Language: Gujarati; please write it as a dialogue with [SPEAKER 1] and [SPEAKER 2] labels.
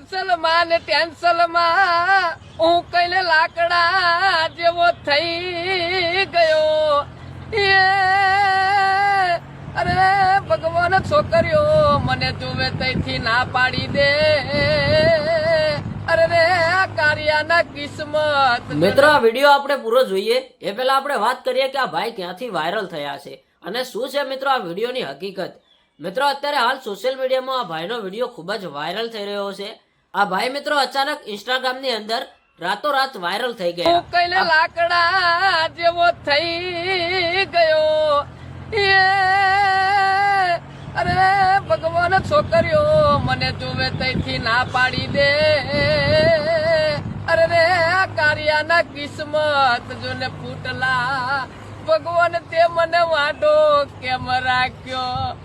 [SPEAKER 1] કેન્સલમાં ને ટેન્સલ હું કઈને લાકડા જેવો થઈ ગયો. અરે, ભગવાન છોકરીઓ, મને જુએ તઈથી ના પાડી દે. અરે, રે કિસ્મત
[SPEAKER 2] મિત્રો, આ વીડિયો આપણે પૂરો જોઈએ. એ પહેલા આપણે વાત કરીએ કે આ ભાઈ ક્યાંથી વાયરલ થયા છે. અને શું છે મિત્રો, આ વિડીયોની હકીકત? મિત્રો, અત્યારે હાલ સોશિયલ મીડિયામાં આ ભાઈનો વીડિયો ખૂબ જ વાયરલ થઈ રહ્યો છે. આ ભાઈ મિત્રો અચાનક ઇન્સ્ટાગ્રામની અંદર રાતોરાત વાયરલ થઈ ગયા.
[SPEAKER 1] કઈ કઈને લાકડા જેવો થઈ ગયો. અરે ભગવાન છોકરીઓ મને જુએ તઈથી ના પાડી દે. અરે રે આ કારિયાના કિસ્મત જોને ફૂટલા. ભગવાન તે મને વાંઢો કેમ રાખ્યો?